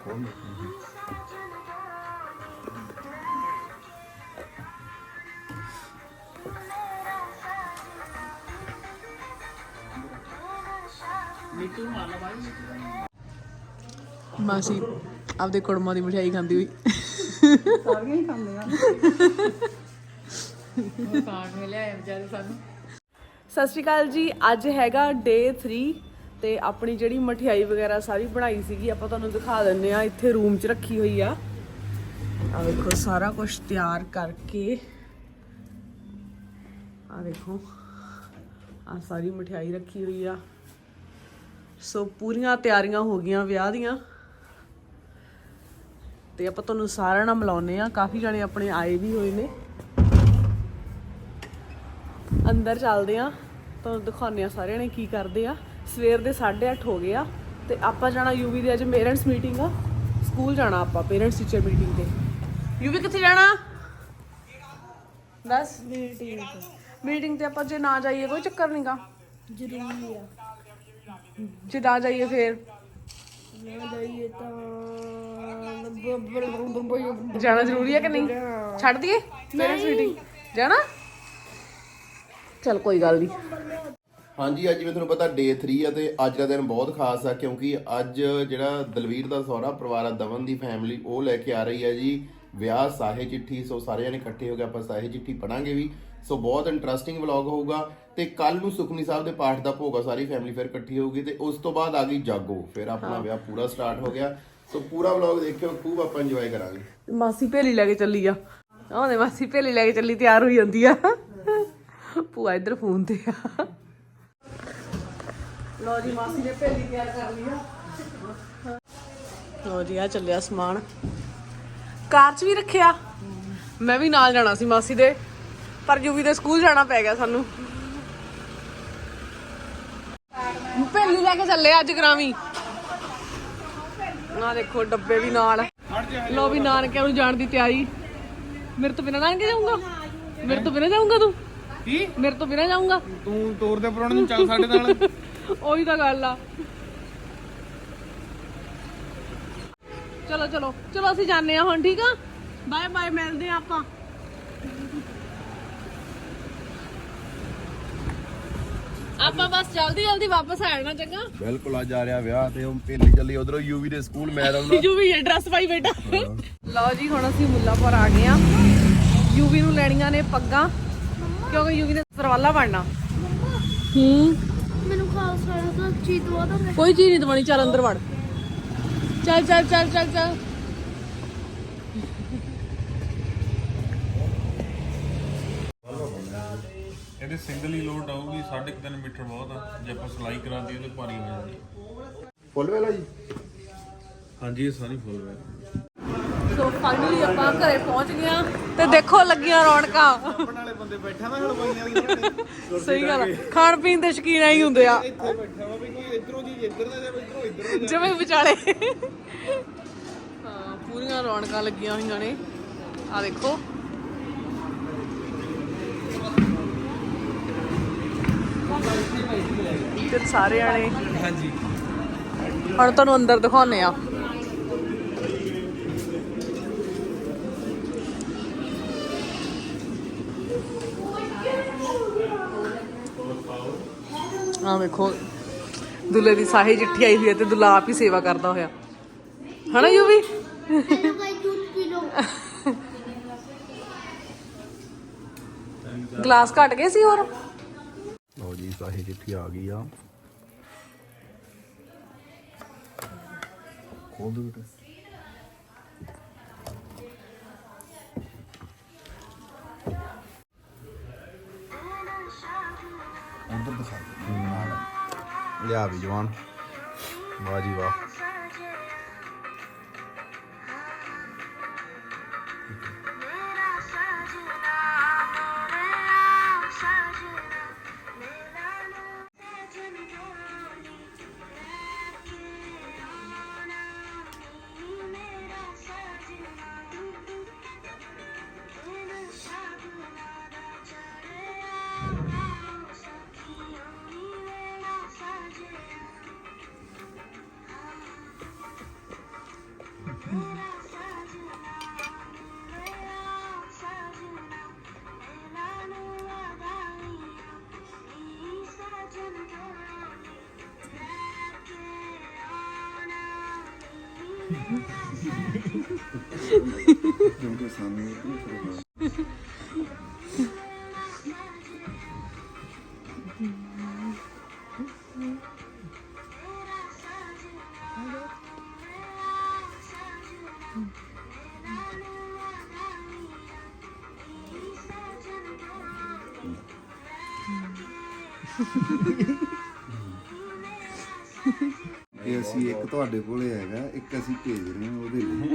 कौन ਮਾਸੀ ਆਪਦੇ ਕੁੜਮਾਂ ਦੀ ਮਠਿਆਈ ਖਾਂਦੀ ਹੋਈ ਸਾਰੀਆਂ ਹੀ ਖਾਂਦੇ ਆ ਸਤਿ ਸ਼੍ਰੀ ਅਕਾਲ ਜੀ, ਅੱਜ ਹੈਗਾ ਡੇ 3 ਤੇ ਆਪਣੀ ਜਿਹੜੀ ਮਠਿਆਈ ਵਗੈਰਾ ਸਾਰੀ ਬਣਾਈ ਸੀਗੀ, ਆਪਾਂ ਤੁਹਾਨੂੰ ਦਿਖਾ ਦਿੰਨੇ ਆ ਇੱਥੇ ਰੂਮ 'ਚ ਰੱਖੀ ਹੋਈ ਆ। ਆ ਵੇਖੋ ਸਾਰਾ ਕੁਝ ਤਿਆਰ ਕਰਕੇ। ਆ ਦੇਖੋ ਆ ਸਾਰੀ ਮਠਿਆਈ ਰੱਖੀ ਹੋਈ ਆ। ਸੋ ਪੂਰੀਆਂ ਤਿਆਰੀਆਂ ਹੋ ਗਈਆਂ ਵਿਆਹ ਦੀਆਂ। ਤੇ ਆਪਾਂ ਤੁਹਾਨੂੰ ਸਾਰਿਆਂ ਨਾਲ ਮਿਲਾਉਨੇ ਆ ਕਾਫੀ ਜਣੇ ਆਪਣੇ ਆਏ ਵੀ ਹੋਏ ਨੇ। ਅੰਦਰ ਚੱਲਦੇ ਆ ਤੁਹਾਨੂੰ ਦਿਖਾਉਂਦੇ ਆ ਸਾਰਿਆਂ ਨੇ ਕੀ ਕਰਦੇ ਆ। ਸਵੇਰ ਦੇ 8:30 ਹੋ ਗਏ ਆ ਤੇ ਆਪਾਂ ਜਾਣਾ ਯੂਵੀ ਦੀ ਅੱਜ ਪੇਰੈਂਟਸ ਮੀਟਿੰਗ ਆ। ਸਕੂਲ ਜਾਣਾ ਆਪਾਂ ਪੇਰੈਂਟਸ ਟੀਚਰ ਮੀਟਿੰਗ ਤੇ। ਯੂਵੀ ਕਿੱਥੇ ਜਾਣਾ? ਬਸ ਮੀਟਿੰਗ ਮੀਟਿੰਗ ਤੇ ਆਪਾਂ ਜੇ ਨਾ ਜਾਈਏ ਕੋਈ ਚੱਕਰ ਨਹੀਂਗਾ ਜ਼ਰੂਰੀ ਆ। ਜੇ ਨਾ ਜਾਈਏ ਫੇਰ? ਨਾ ਜਾਈਏ ਤਾਂ ਜਾਣਾ ਜ਼ਰੂਰੀ ਹੈ ਕਿ ਨਹੀਂ? ਛੱਡ ਦਈਏ? ਪੇਰੈਂਟਸ ਮੀਟਿੰਗ ਜਾਣਾ? ਚਲ ਕੋਈ ਗੱਲ ਨਹੀਂ ਹਾਂਜੀ ਅੱਜ ਜਿਵੇਂ ਤੁਹਾਨੂੰ ਪਤਾ ਡੇ 3 ਆ ਤੇ ਅੱਜ ਦਾ ਦਿਨ ਬਹੁਤ ਖਾਸ ਆ ਕਿਉਂਕਿ ਅੱਜ ਜਿਹੜਾ ਦਲਵੀਰ ਦਾ ਸਹੁਰਾ ਪਰਿਵਾਰ ਆ ਦਮਨ ਦੀ ਫੈਮਿਲੀ ਉਹ ਲੈ ਕੇ ਆ ਰਹੀ ਹੈ ਜੀ। ਵਿਆਹ ਸਾਹੇ ਚਿੱਠੀ ਸੋ ਸਾਰੇ ਜਣੇ ਇਕੱਠੇ ਹੋ ਕੇ ਆਪਾਂ ਸਾਹੇ ਚਿੱਠੀ ਪੜਾਂਗੇ ਵੀ। ਸੋ ਬਹੁਤ ਇੰਟਰਸਟਿੰਗ ਵਲੌਗ ਹੋਊਗਾ ਤੇ ਕੱਲ ਨੂੰ ਸੁਖਮਨੀ ਸਾਹਿਬ ਦੇ ਪਾਠ ਦਾ ਭੋਗ ਆ ਸਾਰੀ ਫੈਮਿਲੀ ਫਿਰ ਇਕੱਠੀ ਹੋਊਗੀ ਤੇ ਉਸ ਤੋਂ ਬਾਅਦ ਆ ਗਈ ਜਾਗੋ। ਫਿਰ ਆਪਣਾ ਵਿਆਹ ਪੂਰਾ ਸਟਾਰਟ ਹੋ ਗਿਆ। ਸੋ ਪੂਰਾ ਵਲੌਗ ਦੇਖਿਓ ਖੂਬ ਆਪਾਂ ਇੰਜੋਏ ਕਰਾਂਗੇ। ਮਾਸੀ ਭੇਲੀ ਲੈ ਕੇ ਚੱਲੀ ਆ। ਉਹਨੇ ਮਾਸੀ ਭੇਲੀ ਲੈ ਕੇ ਚੱਲੀ ਤਿਆਰ ਹੋਈ ਜਾਂਦੀ ਆ। ਭੂਆ ਇੱਧਰ ਫੋਨ ਤੇ ਆ। ਲੋ ਜੀ ਮਾਸੀ ਨੇ ਭੇਲੀ ਤਿਆਰ ਕਰ ਲਈ ਆ। ਲੋ ਜੀ ਆ ਚੱਲਿਆ ਸਮਾਨ। ਕਾਰ 'ਚ ਵੀ ਰੱਖਿਆ? ਮੈਂ ਵੀ ਨਾਲ ਜਾਣਾ ਸੀ ਮਾਸੀ ਦੇ ਪਰ ਯੂਵੀ ਦੇ ਸਕੂਲ ਜਾਣਾ ਪੈ ਗਿਆ ਸਾਨੂੰ। ਭੇਲੀ ਲੈ ਕੇ ਚੱਲੇ ਅੱਜ ਗ੍ਰਾਮੀ ਆ ਦੇਖੋ ਡੱਬੇ ਵੀ ਨਾਲ। ਲੋ ਵੀ ਨਾਨਕਿਆਂ ਨੂੰ ਜਾਣ ਦੀ ਤਿਆਰੀ। ਮੇਰੇ ਤੋਂ ਬਿਨਾਂ ਨਾਨਕੇ ਜਾਊਂਗਾ? ਮੇਰੇ ਤੋਂ ਬਿਨਾਂ ਜਾਊਂਗਾ ਤੂੰ? ਕੀ? ਮੇਰੇ ਤੋਂ ਬਿਨਾਂ ਜਾਊਂਗਾ। ਤੂੰ ਤੋਰ ਦੇ ਪਰੋਣ ਨੂੰ ਚੱਲ ਸਾਡੇ ਨਾਲ। ਉਹੀ ਤਾਂ ਗੱਲ ਆ। ਚਲੋ ਚਲੋ ਚਲੋ ਅਸੀਂ ਜਾਂਦੇ ਆ ਹੁਣ ਠੀਕ ਆ? ਬਾਏ ਬਾਏ ਮਿਲਦੇ ਆ ਆਪਾਂ। ਆਪਾਂ ਬਸ ਜਲਦੀ ਜਲਦੀ ਵਾਪਸ ਆ ਜਾਣਾ ਚੰਗਾ? ਬਿਲਕੁਲ ਆ ਰਿਹਾ ਵਿਆਹ ਤੇ ਉਹ ਭੇਲੀ ਚੱਲੀ ਉਧਰੋਂ ਯੂਵੀ ਦੇ ਸਕੂਲ ਮੈਂ ਰਹੂੰਗਾ ਜੂ ਵੀ ਐਡਰੈਸ ਪਾਈ ਬੇਟਾ ਲਓ ਜੀ ਹੁਣ ਅਸੀਂ ਮੁੱਲਾਪੁਰ ਆ ਗਏ ਆ ਯੂਵੀ ਨੂੰ ਲੈਣੀਆਂ ਨੇ ਪੱਗਾਂ। ਕਿਉਂਕਿ ਯੂਵੀ ਨੇ ਸਰਵਾਲਾ ਬਣਨਾ। ਹੂੰ। ਮੈਨੂੰ ਖਾਲਸਾ ਦਾ ਚੀਜ਼ ਦਵਾ ਦੋ ਕੋਈ ਚੀਜ਼ ਨਹੀਂ ਦਵਾਣੀ ਚੱਲ ਅੰਦਰ ਵੜ। ਚੱਲ ਚੱਲ ਚੱਲ ਚੱਲ ਚੱਲ। ਇਹਦੇ ਸਿੰਗਲ ਹੀ ਲੋਡ ਆਊਗੀ 3.5 ਮੀਟਰ ਬਹੁਤ ਆ। ਜੇ ਆਪਾਂ ਸਲਾਈ ਕਰਾਂਦੀ ਉਹਦੇ ਭਾਰੀ ਹੋ ਜਾਂਦੀ ਫੁੱਲ ਵਾਲਾ ਜੀ? ਹਾਂਜੀ ਇਹ ਸਾਰੀ ਫੁੱਲ ਹੈ ਸੋ ਫਾਈਨਲੀ ਆਪਾਂ ਘਰੇ ਪਹੁੰਚ ਗਏ ਆ ਤੇ ਦੇਖੋ ਲੱਗੀਆਂ ਰੌਣਕਾਂ। ਬੰਦੇ ਬੈਠਾ ਨਾ ਹਲਵਾਈਆਂ ਦੀ ਸਹੀ ਗੱਲ ਆ। ਖਾਣ ਪੀਣ ਦੇ ਸ਼ਕੀਨ ਹੀ ਹੁੰਦੇ ਆ। ਇੱਥੇ ਬੈਠਾ ਵਾ ਵੀ ਕੋਈ ਇਧਰੋਂ ਜੀ ਇੱਧਰ ਦਾ ਜਾਵੇ ਇਧਰੋਂ ਇੱਧਰ ਜਿਵੇਂ। ਵਿਚਾਲੇ। ਹਾਂ ਪੂਰੀਆਂ ਰੌਣਕਾਂ ਲੱਗੀਆਂ ਹੋਈਆਂ ਨੇ। ਆ ਦੇਖੋ। ਤੇ ਸਾਰੇ ਜਾਣੇ ਹਾਂਜੀ। ਹੁਣ ਤੁਹਾਨੂੰ ਅੰਦਰ ਦਿਖਾਉਨੇ ਆ। ਆ ਵੇਖੋ। ਦੁੱਲੇ ਦੀ ਸਾਹੀ ਚਿੱਠੀ ਆਈ ਹੋਈ ਹੈ ਤੇ ਦੁੱਲਾ ਆਪ ਹੀ ਸੇਵਾ ਕਰਦਾ ਹੋਇਆ। ਹਨਾ ਯੂਵੀ? ਮੈਨੂੰ ਭਾਈ ਦੁੱਧ ਪੀ ਲਓ ਗਲਾਸ ਘਟ ਗਏ ਸੀ ਹੋਰ? ਲਓ ਜੀ, ਸਾਹੇ ਚਿੱਠੀ ਆ ਗਈ ਆ। ਖੋਲ ਦੋ ਬੇਟਾ। ਲਿਆ ਵੀ ਜਵਾਨ। ਵਾਹ ਜੀ ਵਾਹ। ਕਿਉਂਕਿ ਸਾਨੂੰ ਇਹ ਪ੍ਰਭਾਵ ਇਹ ਅਸੀਂ ਇੱਕ ਤੁਹਾਡੇ ਕੋਲੇ ਹੈਗਾ ਇੱਕ ਅਸੀਂ ਭੇਜ ਰਹੇ ਹਾਂ ਉਹਦੇ ਲਈ।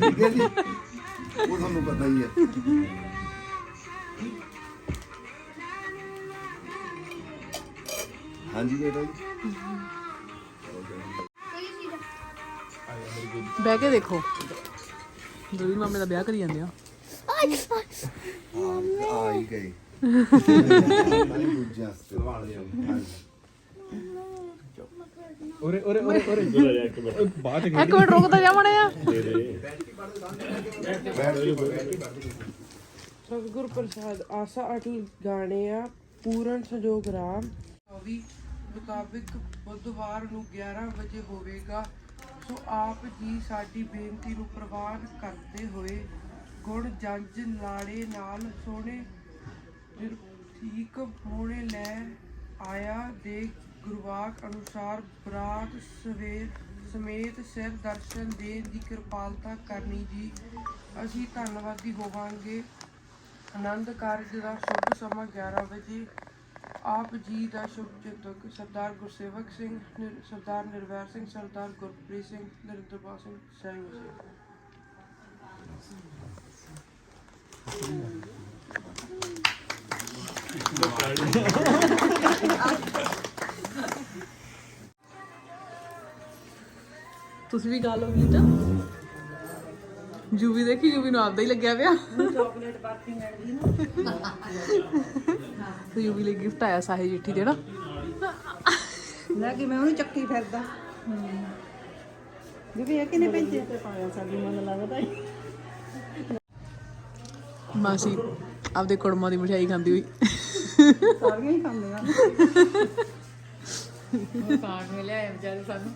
ਠੀਕ ਹੈ ਜੀ? ਉਹ ਤੁਹਾਨੂੰ ਪਤਾ ਹੀ ਹੈ। ਹਾਂਜੀ ਬੇਟਾ ਜੀ। ਬਹਿ ਕੇ ਦੇਖੋ। ਦੂਜੀ ਮਾਮੇ ਦਾ ਵਿਆਹ ਕਰੀ ਜਾਂਦੇ ਆ। ਆ ਹੀ ਗਏ। ਨਹੀਂ ਦੂਜਿਆਂ ਵਾਸਤੇ। ਹਾਂਜੀ। ਇੱਕ ਮਿੰਟ। ਰੁਕਦਾ ਜਾਵਣੇ ਆ ਸਤਿਗੁਰ ਪ੍ਰਸਾਦ ਆਸਾ ਅਟਲ ਗਾਣੇ ਆ ਪੂਰਨ ਸੰਜੋਗ ਰਾਮ। ਵੀ ਮੁਤਾਬਿਕ ਬੁੱਧਵਾਰ ਨੂੰ 11 ਵਜੇ ਹੋਵੇਗਾ। ਸੋ ਆਪ ਜੀ ਸਾਡੀ ਬੇਨਤੀ ਨੂੰ ਪ੍ਰਵਾਨ ਕਰਦੇ ਹੋਏ ਗੁਣ ਜੰਜ ਲਾੜੇ ਨਾਲ ਸੋਹਣੇ ਠੀਕ ਮੋਹਣੇ ਲੈ ਆਇਆ ਦੇ ਗੁਰਵਾਕ ਅਨੁਸਾਰ ਬਰਾਤ ਸਵੇਰ ਸਮੇਤ ਸਿਰ ਦਰਸ਼ਨ ਦੇਣ ਦੀ ਕਿਰਪਾਲਤਾ ਕਰਨੀ ਜੀ। ਅਸੀਂ ਧੰਨਵਾਦੀ ਹੋਵਾਂਗੇ। ਆਨੰਦ ਕਾਰਜ ਦਾ ਸ਼ੁਭ ਸਮਾਂ 11 ਵਜੇ। ਆਪ ਜੀ ਦਾ ਸ਼ੁਭ ਚਿੰਤਕ ਸਰਦਾਰ ਗੁਰਸੇਵਕ ਸਿੰਘ, ਨਿਰ- ਸਰਦਾਰ ਨਿਰਵੈਰ ਸਿੰਘ, ਸਰਦਾਰ ਗੁਰਪ੍ਰੀਤ ਸਿੰਘ, ਨਰਿੰਦਰਪਾਲ ਸਿੰਘ ਸਿੰਘ ਜੀ। ਤੁਸੀਂ ਵੀ ਗੱਲ ਹੋਈ ਤਾਂ ਜੂਵੀ ਦੇਖੀ ਜੂਵੀ ਨੂੰ ਆਪਦਾ ਹੀ ਲੱਗਿਆ ਪਿਆ। ਚਾਕਲੇਟ ਬਾਕੀ ਮਿਲਦੀ ਨਾ। ਤੇ ਜੂਵੀ ਲਈ ਗਿਫਟ ਆਇਆ ਸਾਹੇ ਜਿੱਠੀ ਦੇ ਨਾ। ਲੈ ਕੇ ਮੈਂ ਉਹਨੂੰ ਚੱਕੀ ਫਿਰਦਾ। ਜਿਵੇਂ ਇਹ ਕਿਨੇ ਭੇਜਿਆ ਤੇ ਪਾਇਆ ਸਾਡੀ ਮਨ ਲੱਗਦਾ ਹੀ ਮਾਸੀ ਆਪਦੇ ਕੁੜਮਾਂ ਦੀ ਮਠਿਆਈ ਖਾਂਦੀ ਹੋਈ। ਸਾਰੀਆਂ ਹੀ ਖਾਂਦੇ ਆ। ਕਾਰਡ ਮਿਲਿਆ ਵਿਚਾਰੇ ਸਾਨੂੰ।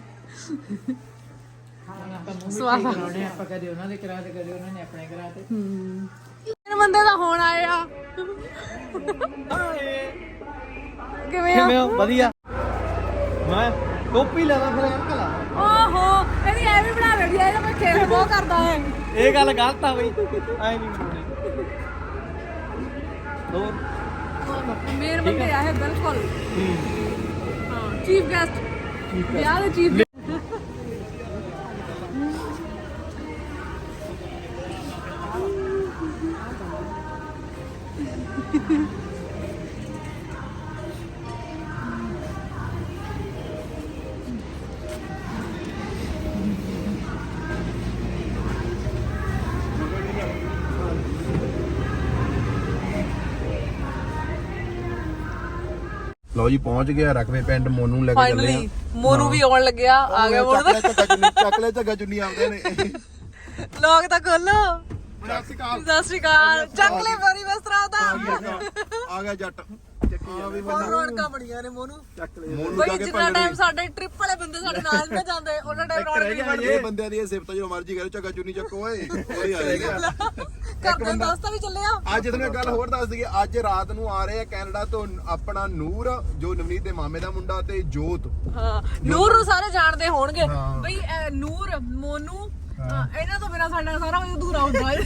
ਕਰਾਉਣੇ ਆਪਾਂ ਕਦੇ ਉਹਨਾਂ ਦੇ ਕਰਾ ਤੇ ਕਦੇ ਉਹਨਾਂ ਨੇ ਆਪਣੇ ਕਰਾ ਤੇ। ਤਿੰਨ ਬੰਦੇ ਦਾ ਹੁਣ ਆਇਆ ਕਿਵੇਂ ਆ? ਵਧੀਆ। ਮੈਂ ਟੋਪੀ ਲੈਣਾ ਫਿਰ ਅੰਕਲ ਆ। ਓਹੋ ਇਹਦੀ ਐ ਵੀ ਬਣਾ ਲੈਂਦੀ ਐ ਇਹਦਾ ਕੋਈ ਖੇਡ ਬਹੁਤ ਕਰਦਾ ਹੈ। ਇਹ ਗੱਲ ਗਲਤ ਆ ਬਈ। ਐ ਨਹੀਂ ਬਣਾਉਣੀ। ਹੋਰ? ਮੇਨ ਬੰਦੇ ਆ ਇਹ ਬਿਲਕੁਲ। ਹਾਂ ਚੀਫ ਗੈਸਟ। ਵਿਆਹ ਦੇ ਚੀਫ ਲਓ ਜੀ ਪਹੁੰਚ ਗਿਆ ਰਕਵੇ ਪਿੰਡ ਮੋਨੂ ਲੈ ਕੇ ਚੱਲੇ ਫਾਈਨਲੀ ਮੋਨੂ ਵੀ ਆਉਣ ਲੱਗਿਆ ਆ ਗਿਆ ਮੋਨੂ। ਦਾ ਚੱਕ ਲੈ ਝੱਗਾ ਚੁੰਨੀ ਆਉਂਦੇ ਨੇ। ਲੋਕ ਤਾਂ ਖੋਲੋ। ਸਤਿ ਸ਼੍ਰੀ ਅਕਾਲ। ਸਤਿ ਸ਼੍ਰੀ ਅਕਾਲ। ਚੱਕਲੇ ਬਰੀ ਵਸਤਰਾ ਦਾ ਆ ਗਿਆ ਜੱਟ। ਚੱਕੀ ਆ ਵੀ ਹੋਰ ਰੌਣਕਾਂ ਬੜੀਆਂ ਨੇ ਮੋਨੂ। ਮੋਨੂ ਬਈ ਜਿੰਨਾ ਟਾਈਮ ਸਾਡੇ ਟ੍ਰਿਪ ਵਾਲੇ ਬੰਦੇ ਸਾਡੇ ਨਾਲ ਨਾ ਜਾਂਦੇ ਉਹਨਾਂ ਟਾਈਮ ਰੌਣਕ ਨਹੀਂ ਬਣਦੀ। ਇਹ ਬੰਦਿਆਂ ਦੀ ਸਿਫਤ ਜੋ ਮਰਜ਼ੀ ਕਰੋ ਝੱਗਾ ਚੁੰਨੀ ਚੱਕੋ ਓਏ। ਕੋਈ ਆਏਗਾ ਕਰਦੇ ਦੋਸਤਾਂ ਵੀ ਚੱਲੇ ਆ। ਅੱਜ ਤੁਹਾਨੂੰ ਇੱਕ ਗੱਲ ਹੋਰ ਦੱਸ ਦਈਏ ਅੱਜ ਰਾਤ ਨੂੰ ਆ ਰਹੇ ਆ ਕੈਨੇਡਾ ਤੋਂ ਆਪਣਾ ਨੂਰ ਜੋ ਨਵਨੀਤ ਦੇ ਮਾਮੇ ਦਾ ਮੁੰਡਾ ਤੇ ਜੋਤ। ਹਾਂ ਨੂਰ ਨੂੰ ਸਾਰੇ ਜਾਣਦੇ ਹੋਣਗੇ। ਹਾਂ। ਬਈ ਇਹ ਨੂਰ ਮੋਨੂ ਇਹਨਾਂ ਤੋਂ ਬਿਨਾ ਸਾਡਾ ਸਾਰਾ ਕੁਝ ਅਧੂਰਾ ਹੁੰਦਾ ਹੈ।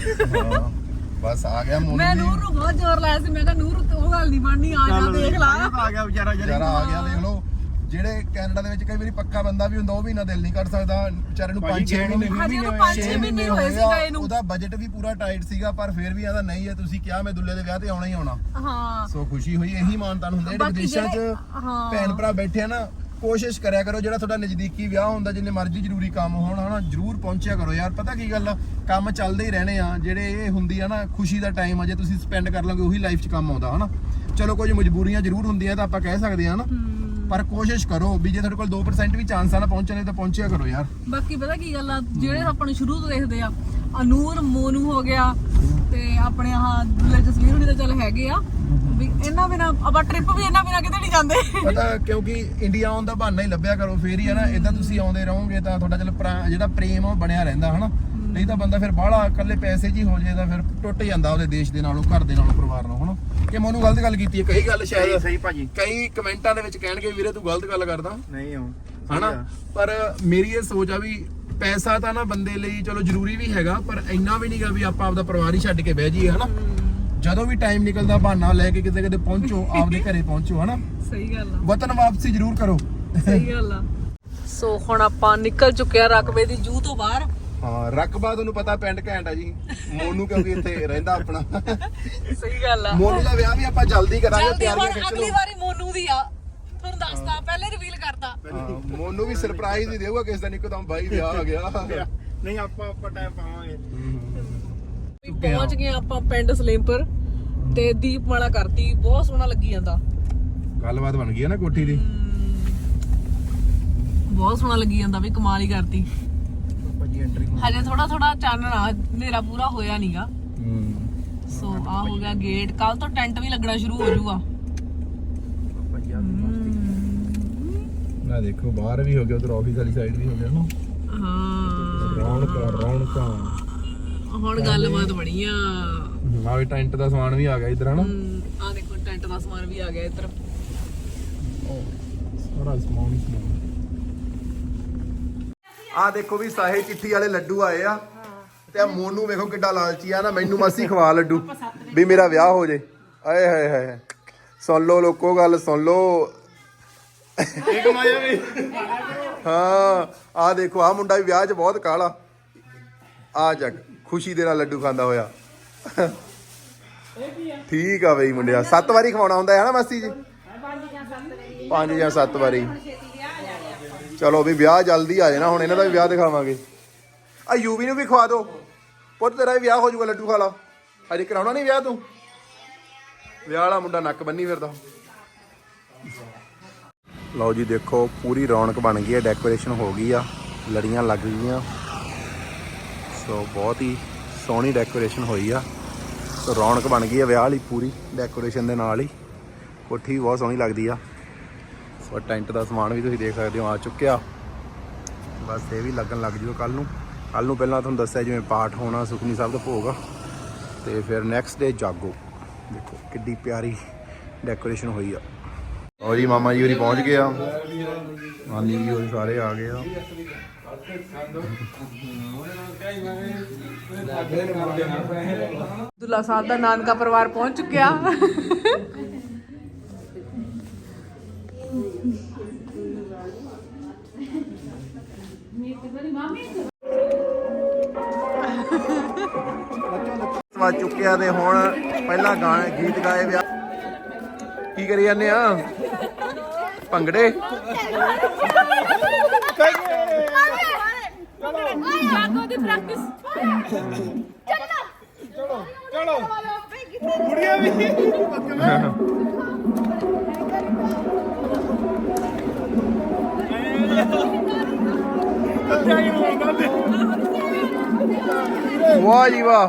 ਬਸ ਆ ਗਿਆ ਮੋਨੂ ਮੈਂ ਨੂਰ ਨੂੰ ਬਹੁਤ ਜ਼ੋਰ ਲਾਇਆ ਸੀ ਮੈਂ ਕਿਹਾ ਨੂਰ ਉਹ ਗੱਲ ਨਹੀਂ ਬਣਨੀ ਆ ਜਾ ਦੇਖ ਲਾ। ਆ ਗਿਆ ਵਿਚਾਰਾ ਵਿਚਾਰਾ ਆ ਗਿਆ ਦੇਖ ਲਓ। ਜਿਹੜੇ ਕੈਨੇਡਾ ਦੇ ਵਿੱਚ ਕਈ ਵਾਰੀ ਪੱਕਾ ਬੰਦਾ ਵੀ ਹੁੰਦਾ ਉਹ ਵੀ ਨਾ ਦਿਲ ਨਹੀਂ ਕਰ ਸਕਦਾ। ਵਿਚਾਰੇ ਨੂੰ 5-6 ਮਹੀਨੇ ਹੋਏ ਸੀ ਗਏ ਨੂੰ। ਉਹਦਾ ਬਜਟ ਵੀ ਪੂਰਾ ਟਾਈਟ ਸੀਗਾ ਪਰ ਫਿਰ ਵੀ ਆਦਾ ਨਹੀਂ ਹੈ ਤੁਸੀਂ ਕਿਹਾ ਮੈਂ ਦੁੱਲੇ ਦੇ ਵਿਆਹ ਤੇ ਆਉਣਾ ਹੀ ਆਉਣਾ। ਹਾਂ। ਸੋ ਖੁਸ਼ੀ ਹੋਈ ਇਹੀ ਮਾਨਤਾਨ ਹੁੰਦੇ ਜਿਹੜੇ ਵਿਦੇਸ਼ਾਂ 'ਚ। ਭੈਣ ਭਰਾ ਬੈਠੇ ਆ ਨਾ ਕੋਸ਼ਿਸ਼ ਕਰਿਆ ਕਰੋ ਜਿਹੜਾ ਤੁਹਾਡਾ ਨਜ਼ਦੀਕੀ ਵਿਆਹ ਹੁੰਦਾ ਜਿੰਨੇ ਮਰਜ਼ੀ ਜ਼ਰੂਰੀ ਕੰਮ ਹੋਣ ਹਨਾ ਜ਼ਰੂਰ ਪਹੁੰਚਿਆ ਕਰੋ ਯਾਰ। ਪਤਾ ਕੀ ਗੱਲ ਆ? ਕੰਮ ਚੱਲਦੇ ਹੀ ਰਹਿਣੇ ਆ। ਜਿਹੜੇ ਇਹ ਹੁੰਦੀ ਆ ਨਾ ਖੁਸ਼ੀ ਦਾ ਟਾਈਮ ਆ ਜੇ ਤੁਸੀਂ ਸਪੈਂਡ ਕਰ ਲਓਗੇ ਉਹੀ ਲਾਈਫ 'ਚ ਕੰਮ ਆਉਂਦਾ ਹਨਾ। ਚਲੋ ਕੁਝ ਮਜਬੂਰੀਆਂ ਜ਼ਰੂਰ ਹੁੰਦੀਆਂ ਤਾਂ ਆਪਾਂ ਕਹਿ ਸਕਦੇ ਆ ਨਾ ਪਰ ਕੋਸ਼ਿਸ਼ ਕਰੋ ਵੀ ਜੇ ਤੁਹਾਡੇ ਕੋਲ 2% ਵੀ ਚਾਂਸ ਆ ਨਾ ਪਹੁੰਚਣ ਦੇ ਤਾਂ ਪਹੁੰਚਿਆ ਕਰੋ ਯਾਰ। ਬਾਕੀ ਪਤਾ ਕੀ ਗੱਲ ਆ? ਜਿਹੜੇ ਆਪਾਂ ਨੂੰ ਸ਼ੁਰੂ ਤੋਂ ਦੇਖਦੇ ਆ ਅਨੂਰ ਮੋਨੂ ਹੋ ਗਿਆ ਤੇ ਆਪਣੇ ਆਹ ਜਸਵੀਰ ਹੁਣੀ ਤਾਂ ਚੱਲ ਹੈਗੇ ਆ। ਵੀ ਇਹਨਾਂ ਬਿਨਾ ਆਪਾਂ ਟ੍ਰਿਪ ਵੀ ਇਹਨਾਂ ਬਿਨਾ ਕਿਤੇ ਨਹੀਂ ਜਾਂਦੇ। ਪਤਾ ਕਿਉਂਕਿ ਇੰਡੀਆ ਆਉਣ ਦਾ ਬਹਾਨਾ ਹੀ ਲੱਭਿਆ ਕਰੋ ਫੇਰ ਹੀ ਹੈ ਨਾ ਇਦਾਂ ਤੁਸੀਂ ਆਉਂਦੇ ਰਹੋਗੇ ਤਾਂ ਤੁਹਾਡਾ ਚਲ ਜਿਹੜਾ ਪ੍ਰੇਮ ਆ ਉਹ ਬਣਿਆ ਰਹਿੰਦਾ ਹਨਾ? ਨਹੀਂ ਤਾਂ ਬੰਦਾ ਫਿਰ ਬਾਹਲਾ ਇਕੱਲੇ ਪੈਸੇ 'ਚ ਹੀ ਹੋ ਜਾਏ ਤਾਂ ਫਿਰ ਟੁੱਟ ਜਾਂਦਾ ਉਹਦੇ ਦੇਸ਼ ਦੇ ਨਾਲੋਂ ਘਰ ਦੇ ਨਾਲੋਂ ਪਰਿਵਾਰ ਨਾਲੋਂ ਹਨਾ? ਕਿ ਮੈਨੂੰ ਗਲਤ ਗੱਲ ਕੀਤੀ ਹੈ? ਕਈ ਗੱਲ ਸ਼ਾਇਦ ਸਹੀ ਭਾਜੀ। ਕਈ ਕਮੈਂਟਾਂ ਦੇ ਵਿੱਚ ਕਹਿਣਗੇ ਵੀਰੇ ਤੂੰ ਗਲਤ ਗੱਲ ਕਰਦਾ। ਨਹੀਂ ਹੋ ਹਨਾ? ਪਰ ਮੇਰੀ ਇਹ ਸੋਚ ਆ ਵੀ ਪੈਸਾ ਤਾਂ ਨਾ ਬੰਦੇ ਲਈ ਚਲੋ ਜ਼ਰੂਰੀ ਵੀ ਹੈਗਾ ਪਰ ਇੰਨਾ ਵੀ ਨਹੀਂਗਾ ਵੀ ਆਪਾਂ ਆਪਦਾ ਪਰਿਵਾਰ ਹੀ ਛੱਡ ਕੇ ਬਹਿ ਜਾਈਏ ਹਨਾ? ਜਦੋਂ ਵੀ ਟਾਈਮ ਨਿਕਲਦਾ ਬਹਾਨਾ ਲੈ ਕੇ ਕਿਤੇ ਕਿਤੇ ਪਹੁੰਚੋ ਆਪਦੇ ਘਰੇ ਪਹੁੰਚੋ ਹਨਾ? ਸਹੀ ਗੱਲ ਆ। ਵਤਨ ਵਾਪਸੀ ਜ਼ਰੂਰ ਕਰੋ। ਸਹੀ ਗੱਲ ਆ। ਸੋ ਹੁਣ ਆਪਾਂ ਨਿਕਲ ਚੁੱਕੇ ਆ ਰਕਬੇ ਦੀ ਜੂ ਤੋਂ ਬਾਹਰ। ਹਾਂ ਰਕਬਾ ਤੁਹਾਨੂੰ ਪਤਾ ਪਿੰਡ ਘੈਂਟ ਆ ਜੀ। ਮੋਨੂ ਕਿਉਂਕਿ ਇੱਥੇ ਰਹਿੰਦਾ ਆਪਣਾ। ਸਹੀ ਗੱਲ ਆ। ਮੋਨੂ ਦਾ ਵਿਆਹ ਵੀ ਆਪਾਂ ਜਲਦੀ ਕਰਾਂਗੇ ਤਿਆਰੀਆਂ ਖਿੱਚ ਅਗਲੀ ਲਓ ਵਾਰੀ ਮੋਨੂ ਦੀ ਆ। ਤੁਹਾਨੂੰ ਦੱਸਦਾ ਪਹਿਲੇ ਰਿਵੀਲ ਕਰਦਾ। ਮੋਨੂ ਵੀ ਸਰਪ੍ਰਾਈਜ਼ ਹੀ ਦੇਊਗਾ ਕਿਸ ਦਿਨ ਇੱਕਦਮ ਬਾਈ ਵਿਆਹ ਆ ਗਿਆ। ਨਹੀਂ ਆਪਾਂ ਆਪਾਂ ਟਾਈਮ ਪਾਵਾਂਗੇ। ਪਹੁੰਚ ਗਏ ਆਪਾਂ ਪਿੰਡ ਸਲੇਮਪੁਰ ਤੇ ਦੀਪਮਾਲਾ ਕਰਤੀ ਬਹੁਤ ਸੋਹਣਾ ਲੱਗੀ ਜਾਂਦਾ। ਗੱਲਬਾਤ ਬਣ ਗਈ ਹੈ ਨਾ ਕੋਠੀ ਦੀ? ਬਹੁਤ ਸੋਹਣਾ ਲੱਗੀ ਜਾਂਦਾ ਵੀ ਕਮਾਲ ਹੀ ਕਰਤੀ। ਹਜੇ ਥੋੜਾ ਥੋੜਾ ਚਾਨਣ ਆ ਹਨੇਰਾ ਪੂਰਾ ਹੋਇਆ ਨਹੀਂਗਾ ਸੋ ਆ ਹੋ ਗਿਆ ਗੇਟ। ਕੱਲ ਤੋਂ ਟੈਂਟ ਵੀ ਲੱਗਣਾ ਸ਼ੁਰੂ ਹੋ ਜਾਊਗਾ। ਨਾ ਦੇਖੋ ਬਾਹਰ ਵੀ ਹੋ ਗਿਆ ਉਧਰ ਆਫਿਸ ਵਾਲੀ ਸਾਈਡ ਵੀ ਹੋ ਗਿਆ ਨਾ। ਹਾਂ। ਰੌਣਕਾਂ ਰੌਣਕਾਂ। ਹੁਣ ਗੱਲਬਾਤ ਬਣੀ ਆ। ਵੀ ਟੈਂਟ ਦਾ ਸਮਾਨ ਵੀ ਆ ਗਿਆ ਇਧਰ ਹਨਾ? ਆ ਦੇਖੋ ਟੈਂਟ ਦਾ ਸਮਾਨ ਵੀ ਆ ਗਿਆ ਇੱਧਰ। ਸਾਰਾ ਸਮਾਨ ਹੀ ਸਮਾਨ। ਆ ਦੇਖੋ ਵੀ ਸਾਹੇ ਚਿੱਠੀ ਵਾਲੇ ਲੱਡੂ ਆਏ ਆ। ਤੇ ਆ ਮੋਨੂ ਵੇਖੋ ਕਿੱਡਾ ਲਾਲਚੀ ਆ ਨਾ ਮੈਨੂੰ ਮਾਸੀ ਖਵਾ ਲੱਡੂ। ਵੀ ਮੇਰਾ ਵਿਆਹ ਹੋ ਜੇ। ਆਏ ਹਾਏ ਹਾਏ ਸੁਣ ਲਓ ਲੋਕੋ ਗੱਲ ਸੁਣ ਲਓ। ਇੱਕ ਮਾਇਆ ਵੀ? ਹਾਂ ਆ ਦੇਖੋ ਆ ਮੁੰਡਾ ਵੀ ਵਿਆਹ 'ਚ ਬਹੁਤ ਕਾਲਾ। ਆ ਜੱਗ ਖੁਸ਼ੀ ਦੇ ਨਾਲ ਲੱਡੂ ਖਾਂਦਾ ਹੋਇਆ। ਠੀਕ ਆ ਬਈ ਮੁੰਡਿਆ, ਸੱਤ ਵਾਰੀ ਖਵਾਉਣਾ ਹੁੰਦਾ ਹੈ ਨਾ ਮਾਸੀ ਜੀ? ਪੰਜ ਜਾਂ ਸੱਤ ਵਾਰੀ। ਚਲੋ ਵੀ ਵਿਆਹ ਜਲਦੀ ਆ ਜਾਣਾ ਹੁਣ ਇਹਨਾਂ ਦਾ ਵੀ ਵਿਆਹ ਦਿਖਾਵਾਂਗੇ। ਆ ਯੂਵੀ ਨੂੰ ਵੀ ਖਵਾ ਦਿਓ ਪੁੱਤ ਤੇਰਾ ਵੀ ਵਿਆਹ ਹੋ ਜਾਊਗਾ, ਲੱਡੂ ਖਾ ਲਾ। ਅਜੇ ਕਰਾਉਣਾ ਨਹੀਂ ਵਿਆਹ ਤੂੰ? ਵਿਆਹ ਵਾਲਾ ਮੁੰਡਾ ਨੱਕ ਬੰਨੀ ਫਿਰਦਾ। ਲਓ ਜੀ ਦੇਖੋ, ਪੂਰੀ ਰੌਣਕ ਬਣ ਗਈ ਹੈ, ਡੈਕੋਰੇਸ਼ਨ ਹੋ ਗਈ ਆ, ਲੜੀਆਂ ਲੱਗ ਗਈਆਂ। ਸੋ ਬਹੁਤ ਹੀ ਸੋਹਣੀ ਡੈਕੋਰੇਸ਼ਨ ਹੋਈ ਆ। ਸੋ ਰੌਣਕ ਬਣ ਗਈ ਆ ਵਿਆਹ ਲਈ ਪੂਰੀ ਡੈਕੋਰੇਸ਼ਨ ਦੇ ਨਾਲ ਹੀ। ਕੋਠੀ ਵੀ ਬਹੁਤ ਸੋਹਣੀ ਲੱਗਦੀ ਆ। ਸੋ ਟੈਂਟ ਦਾ ਸਮਾਨ ਵੀ ਤੁਸੀਂ ਦੇਖ ਸਕਦੇ ਹੋ, ਆ ਚੁੱਕਿਆ। ਬਸ ਇਹ ਵੀ ਲੱਗਣ ਲੱਗ ਜੂਗਾ ਕੱਲ ਨੂੰ। ਕੱਲ ਨੂੰ ਪਹਿਲਾਂ ਤੁਹਾਨੂੰ ਦੱਸਿਆ ਜਿਵੇਂ ਪਾਠ ਹੋਣਾ, ਸੁਖਨੀ ਸਾਹਿਬ ਦਾ ਭੋਗ ਆ। ਤੇ ਫਿਰ ਨੈਕਸਟ ਡੇ ਜਾਗੋ। ਦੇਖੋ ਕਿੱਡੀ ਪਿਆਰੀ ਡੈਕੋਰੇਸ਼ਨ ਹੋਈ ਆ। ਲਓ ਜੀ, ਮਾਮਾ ਜੀ ਹੋਰੀ ਪਹੁੰਚ ਗਏ ਆ। ਨਾਨੀ ਜੀ ਹੋਰੀ ਸਾਰੇ ਆ ਗਏ ਆ। ਦੁੱਲਾ ਸਾਹਿਬ ਦਾ ਨਾਨਕਾ ਪਰਿਵਾਰ ਪਹੁੰਚ ਚੁੱਕਿਆ। ਵਾ ਚੁੱਕਿਆ ਤੇ ਹੁਣ ਪਹਿਲਾ ਗਾਣੇ, ਗੀਤ ਗਾਏ ਵਿਆ ਕੀ ਕਰੀ ਜਾਂਦੇ ਆ? ਭੰਗੜੇ? ਵਾਹ ਜੀ ਵਾਹ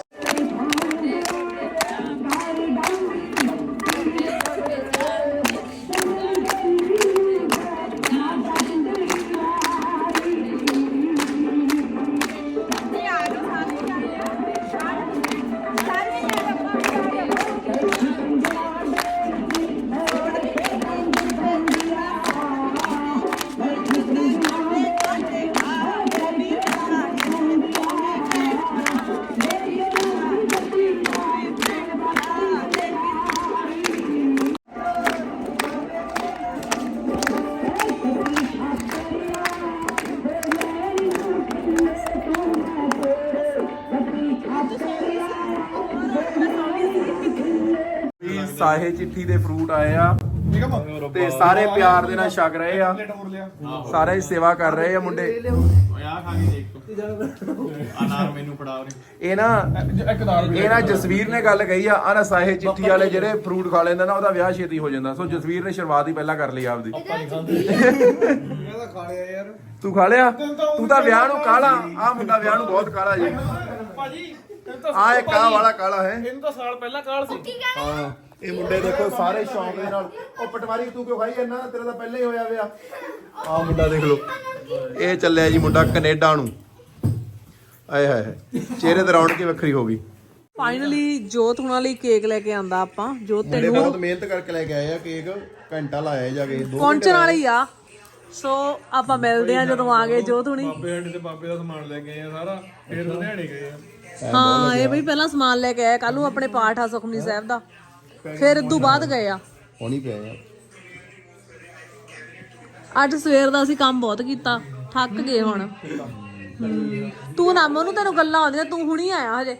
ਸਾਹੇ ਚਿੱਠੀ ਦੇ ਫਰੂਟ ਆਏ ਆ। ਤੇ ਸਾਰੇ ਪਿਆਰ ਦੇ ਨਾਲ ਛਕ ਰਹੇ ਆ। ਸਾਰੇ ਹੀ ਸੇਵਾ ਕਰ ਰਹੇ ਆ ਮੁੰਡੇ। ਆ ਕੇ ਇਹ ਨਾ ਇਹ ਨਾ ਜਸਵੀਰ ਨੇ ਗੱਲ ਕਹੀ ਆ ਆ ਨਾ ਸਾਹੇ ਚਿੱਠੀ ਵਾਲੇ ਜਿਹੜੇ ਫਰੂਟ ਖਾ ਲੈਂਦਾ ਨਾ ਉਹਦਾ ਵਿਆਹ ਛੇਤੀ ਹੋ ਜਾਂਦਾ। ਸੋ ਜਸਵੀਰ ਨੇ ਸ਼ੁਰੂਆਤ ਹੀ ਪਹਿਲਾਂ ਕਰ ਲਈ ਆਪਦੀ। ਤੂੰ ਖਾ ਲਿਆ ਤੂੰ ਤਾਂ ਵਿਆਹ ਨੂੰ ਕਾਲਾ। ਆ ਮੁੰਡਾ ਵਿਆਹ ਨੂੰ ਬਹੁਤ ਕਾਲਾ ਜੀ। ਭਾਜੀ ਆ ਇੱਕ ਆ ਵਾਲਾ ਕਾਲਾ ਹੈ। ਇਹਨੂੰ ਤਾਂ ਸਾਲ ਪਹਿਲਾਂ ਕਾਲ ਸੀ। ਹਾਂ। ਇਹ ਮੁੰਡੇ ਦੇਖੋ ਸਾਰੇ ਸ਼ੌਂਕ ਦੇ ਨਾਲ। ਉਹ ਪਟਵਾਰੀ ਤੂੰ ਕਿਉਂ ਖਾਈ ਜਾਂਦਾ ਤੇਰਾ ਤਾਂ ਪਹਿਲਾਂ ਹੀ ਹੋਇਆ ਵਿਆ ਆ ਮੁੰਡਾ ਦੇਖ ਲਓ। ਇਹ ਚੱਲਿਆ ਜੀ ਮੁੰਡਾ ਕੈਨੇਡਾ ਨੂੰ। ਆਏ ਹਾਏ ਹਾਏ। ਚਿਹਰੇ ਤੇ ਰੌਣਕ ਹੀ ਵੱਖਰੀ ਹੋ ਗਈ। ਫਾਈਨਲੀ ਜੋਤ ਹੁਣਾਂ ਲਈ ਕੇਕ ਲੈ ਕੇ ਆਂਦਾ ਆਪਾਂ। ਜੋਤ ਮੁੰਡੇ ਤੈਨੂੰ ਬਹੁਤ ਮਿਹਨਤ ਕਰਕੇ ਲੈ ਕੇ ਆਏ ਆ ਕੇਕ ਘੰਟਾ ਲਾਇਆ ਜਾ ਕੇ। ਦੋ ਪਹੁੰਚਣ ਵਾਲੀ ਆ। ਸੋ ਆਪਾਂ ਮਿਲਦੇ ਆ ਜਦੋਂ ਆ ਗਏ ਜੋਤ ਹੁਣੀ। ਬਾਬੇ ਹੰਡ ਤੇ ਬਾਬੇ ਦਾ ਸਮਾਨ ਲੈ ਕੇ ਆਏ ਆ ਸਾਰਾ। ਫੇਰ ਲੁਧਿਆਣੇ ਗਏ ਆ। ਹਾਂ ਇਹ ਬਈ ਪਹਿਲਾਂ ਸਮਾਨ ਲੈ ਕੇ ਆਇਆ। ਕੱਲ ਨੂੰ ਆਪਣੇ ਪਾਠ ਆ ਸੁਖਮਨੀ ਸਾਹਿਬ ਦਾ। ਫਿਰ ਇਦੋਂ ਬਾਅਦ ਗਏ ਆ। ਹੋਣੀ ਪਿਆ ਯਾਰ ਅੱਜ ਸਵੇਰ ਦਾ ਅਸੀਂ ਕੰਮ ਬਹੁਤ ਕੀਤਾ ਥੱਕ ਗਏ ਹੁਣ। ਹਮ, ਤੂੰ ਨਾ ਮਨੂੰ ਤੈਨੂੰ ਗੱਲਾਂ ਆਉਂਦੀਆਂ ਤੂੰ ਹੁਣੀ ਆਇਆ ਹਜੇ।